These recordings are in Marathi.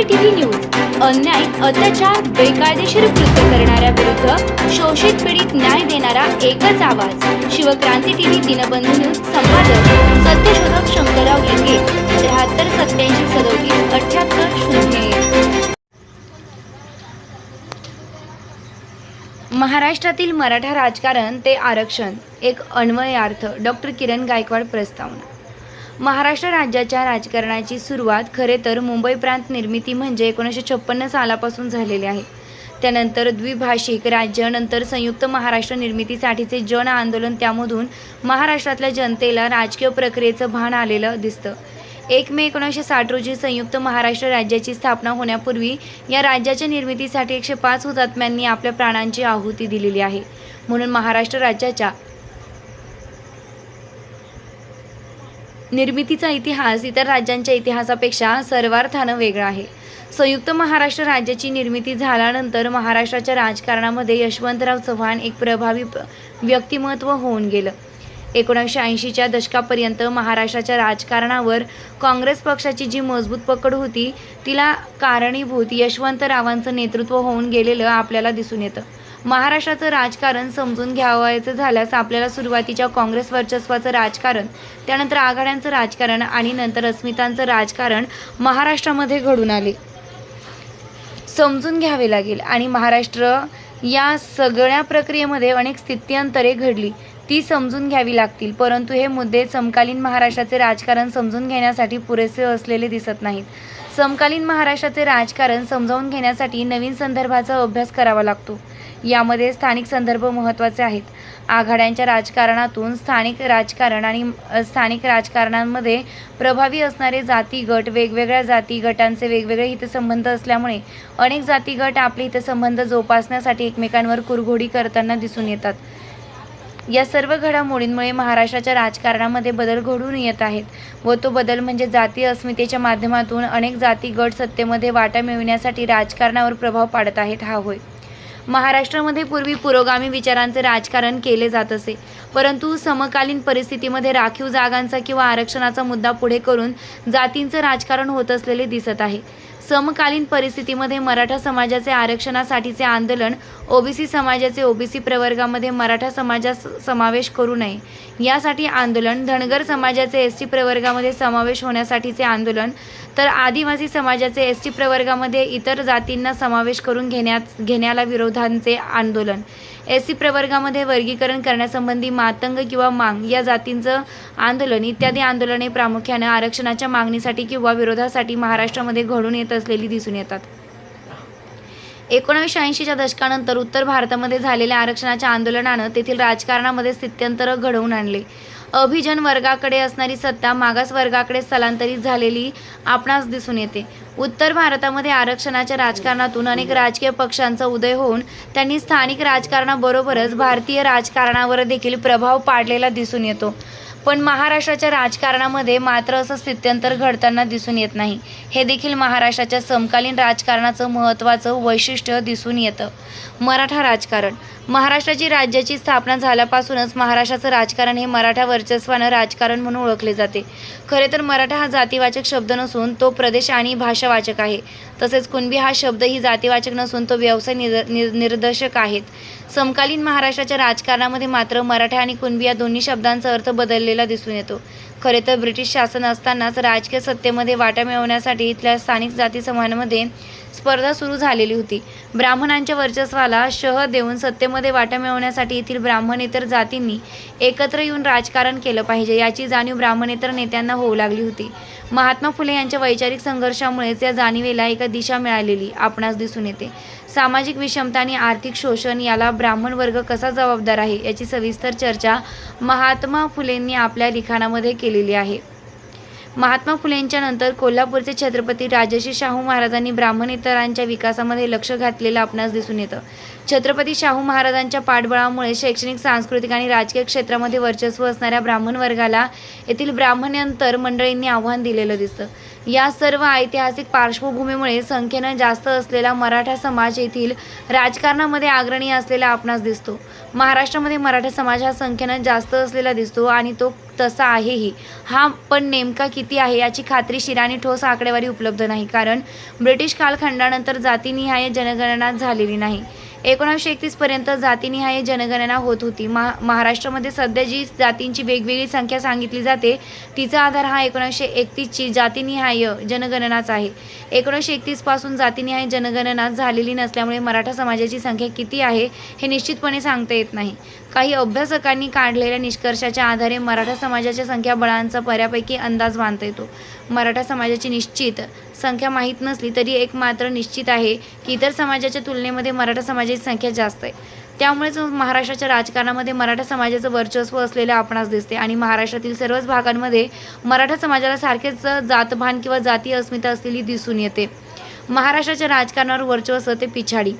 CCTV news. अन्याय अत्याचार बेकायदेशीर कृत्य करणाऱ्या विरुद्ध शोषित पीडित न्याय देणारा एकच आवाज. शिवक्रांती टीव्ही दिनबंधू न्यूज संपादक सत्यशोधक शंकरराव लिंगे त्र्याहत्तर सत्याऐंशी सदोतीस अठ्याहत्तर शून्य महाराष्ट्रातील मराठा राजकारण ते आरक्षण. एक अन्वयार्थ. डॉक्टर किरण गायकवाड प्रस्तावना. महाराष्ट्र राज्याच्या राजकारणाची सुरुवात खरे तर मुंबई प्रांत निर्मिती म्हणजे एकोणीसशे छप्पन्न सालापासून झालेली आहे. त्यानंतर द्विभाषिक राज्य नंतर संयुक्त महाराष्ट्र निर्मितीसाठीचे जन आंदोलन त्यामधून महाराष्ट्रातल्या जनतेला राजकीय प्रक्रियेचं भान आलेलं दिसतं. एक मे एकोणीसशे साठ रोजी संयुक्त महाराष्ट्र राज्याची स्थापना होण्यापूर्वी या राज्याच्या निर्मितीसाठी एकशे पाच हुतात्म्यांनी आपल्या प्राणांची आहुती दिलेली आहे. म्हणून महाराष्ट्र राज्याच्या निर्मितीचा इतिहास इतर राज्यांच्या इतिहासापेक्षा सर्वार्थानं वेगळा आहे. संयुक्त महाराष्ट्र राज्याची निर्मिती झाल्यानंतर महाराष्ट्राच्या राजकारणामध्ये यशवंतराव चव्हाण एक प्रभावी व्यक्तिमत्व होऊन गेलं. एकोणीसशे ऐंशीच्या दशकापर्यंत महाराष्ट्राच्या राजकारणावर काँग्रेस पक्षाची जी मजबूत पकड होती तिला कारणीभूत यशवंतरावांचं नेतृत्व होऊन गेलेलं आपल्याला दिसून येतं. महाराष्ट्राचं राजकारण समजून घ्यावायचं झाल्यास आपल्याला सुरुवातीच्या काँग्रेस वर्चस्वाचं राजकारण त्यानंतर आघाड्यांचं राजकारण आणि नंतर अस्मितांचं राजकारण महाराष्ट्रामध्ये घडून आले. समजून घ्यावे लागेल. आणि महाराष्ट्र या सगळ्या प्रक्रियेमध्ये अनेक स्थित्यंतरे घडली. ती समजून घ्यावी लागतील. परंतु हे मुद्दे समकालीन महाराष्ट्राचे राजकारण समजून घेण्यासाठी पुरेसे असलेले दिसत नाहीत. समकालीन महाराष्ट्राचे राजकारण समजावून घेण्यासाठी नवीन संदर्भाचा अभ्यास करावा लागतो. यामध्ये स्थानिक संदर्भ महत्त्वाचे आहेत. आघाड्यांच्या राजकारणातून स्थानिक राजकारण आणि स्थानिक राजकारणांमध्ये प्रभावी असणारे जाती गट वेगवेगळ्या जाती गटांचे वेगवेगळे हितसंबंध असल्यामुळे अनेक जाती गट आपले हितसंबंध जोपासण्यासाठी एकमेकांवर कुरघोडी करताना दिसून येतात. या सर्व घडामोडींमुळे महाराष्ट्राच्या राजकारणामध्ये बदल घडून येत आहेत व तो बदल म्हणजे जातीय अस्मितेच्या माध्यमातून अनेक जाती गट सत्तेमध्ये वाटा मिळविण्यासाठी राजकारणावर प्रभाव पाडत आहेत हा होय. महाराष्ट्रामध्ये पूर्वी पुरोगामी विचारांचे राजकारण केले जात असे. परंतु समकालीन परिस्थितीमध्ये राखीव जागांचा किंवा आरक्षणाचा मुद्दा पुढे करून जातींचं राजकारण होत असलेले दिसत आहे. समकालीन परिस्थितीमध्ये मराठा समाजाचे आरक्षणासाठीचे आंदोलन ओबीसी समाजाचे ओबीसी प्रवर्गामध्ये मराठा समाजास समावेश करू नये. यासाठी आंदोलन धनगर समाजाचे एस टी प्रवर्गामध्ये समावेश होण्यासाठीचे आंदोलन तर आदिवासी समाजाचे एस टी प्रवर्गामध्ये इतर जातींना समावेश करून घेण्यात घेण्याला विरोधांचे आंदोलन. एस सी प्रवर्गामध्ये वर्गीकरण करण्यासंबंधी मातंग किंवा मांग या जातींचं आंदोलन इत्यादी आंदोलने प्रामुख्याने आरक्षणाच्या मागणीसाठी किंवा विरोधासाठी महाराष्ट्रामध्ये घडून येत असलेली दिसून येतात. एकोणीसशे ऐंशीच्या दशकानंतर उत्तर भारतामध्ये झालेल्या आरक्षणाच्या आंदोलनानं तेथील राजकारणामध्ये स्थित्यंतर घडवून आणले. अभिजन वर्गाकडे असणारी सत्ता मागास वर्गाकडे स्थलांतरित झालेली आपणास दिसून येते. उत्तर भारतामध्ये आरक्षणाच्या राजकारणातून अनेक राजकीय पक्षांचा उदय होऊन त्यांनी स्थानिक राजकारणाबरोबरच भारतीय राजकारणावर देखील प्रभाव पाडलेला दिसून येतो. पण महाराष्ट्राच्या राजकारणामध्ये मात्र असं स्थित्यंतर घडताना दिसून येत नाही. हे देखील महाराष्ट्राच्या समकालीन राजकारणाचं महत्त्वाचं वैशिष्ट्य दिसून येतं. मराठा राजकारण. महाराष्ट्राची राज्याची स्थापना झाल्यापासूनच महाराष्ट्राचं राजकारण हे मराठा वर्चस्वानं राजकारण म्हणून ओळखले जाते. खरे तर मराठा हा जातीवाचक शब्द नसून तो प्रदेश आणि भाषावाचक आहे. तसेच कुणबी हा शब्द ही जातीवाचक नसून तो व्यवसाय निर निर्देशक आहेत. समकालीन महाराष्ट्राच्या राजकारणामध्ये मात्र मराठा आणि कुणबी या दोन्ही शब्दांचा अर्थ बदललेला दिसून येतो. खरे तर ब्रिटिश शासन असतानाच राजकीय सत्तेमध्ये वाटा मिळवण्यासाठी इथल्या स्थानिक जाती समूहांमध्ये स्पर्धा सुरू झालेली होती. ब्राह्मणांच्या वर्चस्वाला शह देऊन सत्तेमध्ये वाटा मिळवण्यासाठी येथील ब्राह्मणेतर जातींनी एकत्र येऊन राजकारण केलं पाहिजे याची जाणीव ब्राह्मणेतर नेत्यांना होऊ लागली होती. महात्मा फुले यांच्या वैचारिक संघर्षामुळेच या जाणीवेला एका दिशा मिळालेली आपणास दिसून येते. सामाजिक विषमता आणि आर्थिक शोषण याला ब्राह्मण वर्ग कसा जबाबदार आहे याची सविस्तर चर्चा महात्मा फुलेंनी आपल्या लिखाणामध्ये केलेली आहे. महात्मा फुलेंच्या नंतर कोल्हापूरचे छत्रपती राजर्षी शाहू महाराजांनी ब्राह्मणेतरांच्या विकासामध्ये लक्ष घातलेलं आपणास दिसून येतं. छत्रपती शाहू महाराजांच्या पाठबळामुळे शैक्षणिक सांस्कृतिक आणि राजकीय क्षेत्रामध्ये वर्चस्व असणाऱ्या ब्राह्मण वर्गाला येथील ब्राह्मणेतर मंडळींनी आव्हान दिलेलं दिसतं. या सर्व ऐतिहासिक पार्श्वभूमीमुळे संख्येनं जास्त असलेला मराठा समाज येथील राजकारणामध्ये अग्रणी असलेला आपणास दिसतो. महाराष्ट्रामध्ये मराठा समाज हा संख्येनं जास्त असलेला दिसतो आणि तो तसा आहेही. हा पण नेमका किती आहे याची खात्रीशीर आणि ठोस आकडेवारी उपलब्ध नाही. कारण ब्रिटिश कालखंडानंतर जातीनिहाय जनगणना झालेली नाही. एकोणीसशे एकतीसपर्यंत जातीनिहाय जनगणना होत होती. महा महाराष्ट्रामध्ये सध्या जी जातींची वेगवेगळी संख्या सांगितली जाते तिचा आधार हा एकोणीसशे एकतीसची जातीनिहाय जनगणनाच आहे. एकोणीसशे एकतीसपासून जातीनिहाय जनगणना झालेली नसल्यामुळे मराठा समाजाची संख्या किती आहे हे निश्चितपणे सांगता येत नाही. काही अभ्यासकांनी काढलेल्या निष्कर्षाच्या आधारे मराठा समाजाच्या संख्याबळांचा बऱ्यापैकी अंदाज बांधता येतो. मराठा समाजाची निश्चित संख्या माहीत नसली तरी एक मात्र निश्चित आहे की इतर समाजाच्या तुलनेमध्ये मराठा समाजाची संख्या जास्त आहे. त्यामुळेच महाराष्ट्राच्या राजकारणामध्ये मराठा समाजाचं वर्चस्व असलेलं आपणास दिसते आणि महाराष्ट्रातील सर्वच भागांमध्ये मराठा समाजाला सारखेच जातभान किंवा जातीय अस्मिता असलेली दिसून येते. महाराष्ट्राच्या राजकारणावर वर्चस्व ते पिछाडी.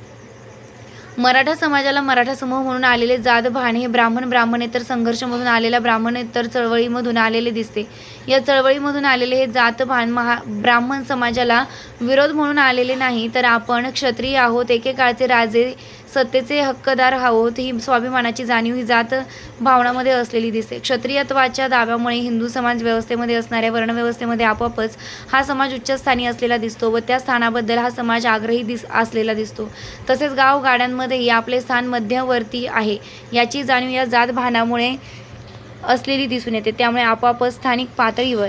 मराठा समाजाला मराठा समूह म्हणून आलेले जात भान हे ब्राह्मण ब्राह्मणेतर संघर्षमधून आलेल्या ब्राह्मणेतर चळवळीमधून आलेले दिसते. या चळवळीमधून आलेले हे जात भान महा ब्राह्मण समाजाला विरोध म्हणून आलेले नाही तर आपण क्षत्रिय आहोत एकेकाळचे राजे सत्तेचे हक्कदार आहोत ही स्वाभिमानाची जाणीव ही जात भावनामध्ये असलेली दिसते. क्षत्रियत्वाच्या दाव्यामुळे हिंदू समाज व्यवस्थेमध्ये असणाऱ्या वर्णव्यवस्थेमध्ये आपोआपच हा समाज उच्चस्थानी असलेला दिसतो व त्या स्थानाबद्दल हा समाज आग्रही दिस असलेला दिसतो. तसेच गावगाड्यांमध्येही आपले स्थान मध्यवर्ती आहे. याची जाणीव या जात भानामुळे असलेली दिसून येते. त्यामुळे आपोआपच स्थानिक पातळीवर